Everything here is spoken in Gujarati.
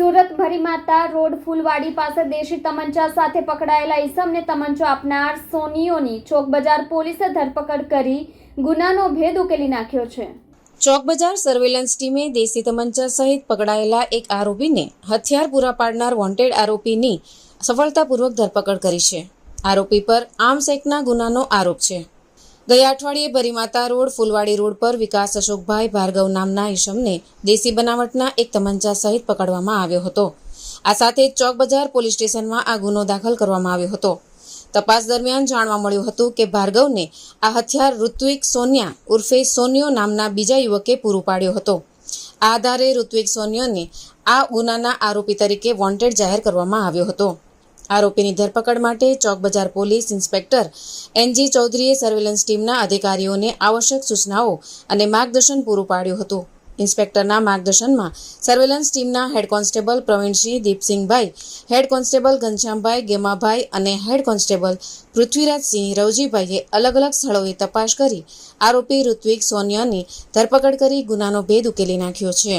સુરત ભરીમાતા રોડ ફૂલવાડી પાસે દેશી તમંચા સાથે પકડાયેલા ઈસમને તમંચો આપનાર સોનીઓની ચોક બજાર પોલીસે ધરપકડ કરી ગુનાનો ભેદ ઉકેલી નાખ્યો છે. ચોક બજાર સર્વેલન્સ ટીમે દેશી તમંચા સહિત પકડાયેલા એક આરોપીને હથિયાર પૂરા પાડનાર વોન્ટેડ આરોપીની સફળતાપૂર્વક ધરપકડ કરી છે. આરોપી પર આર્મ્સ એક્ટના ગુનાનો આરોપ છે. ગયા અઠવાડિયે ભરીમાતા રોડ, ફૂલવાડી રોડ પર વિકાસ અશોકભાઈ ભાર્ગવ નામના ઈશમને દેશી બનાવટના એક તમંચા સહિત પકડવામાં આવ્યો હતો. આ સાથે જ ચોક બજાર પોલીસ સ્ટેશનમાં આ ગુનો દાખલ કરવામાં આવ્યો હતો. તપાસ દરમિયાન જાણવા મળ્યું હતું કે ભાર્ગવને આ હથિયાર ઋત્વિક સોનિયા ઉર્ફે સોનિયો નામના બીજા યુવકે પૂરું પાડ્યો હતો. આ આધારે ઋત્વિક સોનિયોને આ ગુનાના આરોપી તરીકે વોન્ટેડ જાહેર કરવામાં આવ્યો હતો. આરોપીની ધરપકડ માટે Chowk Bazar police inspector N ચૌધરીએ સર્વેલન્સ ટીમના અધિકારીઓને આવશ્યક સૂચનાઓ અને માર્ગદર્શન પૂરું પાડ્યું હતું. ઇન્સ્પેક્ટરના માર્ગદર્શનમાં સર્વેલન્સ ટીમના head constable Pravinsinh Dipsinhbhai, head constable Ghanshyambhai Gemabhai અને હેડ કોન્સ્ટેબલ પૃથ્વીરાજસિંહ રવજીભાઈએ અલગ અલગ સ્થળોએ તપાસ કરી આરોપી ઋત્વિક સોનિયાની ધરપકડ કરી ગુનાનો ભેદ ઉકેલી નાખ્યો છે.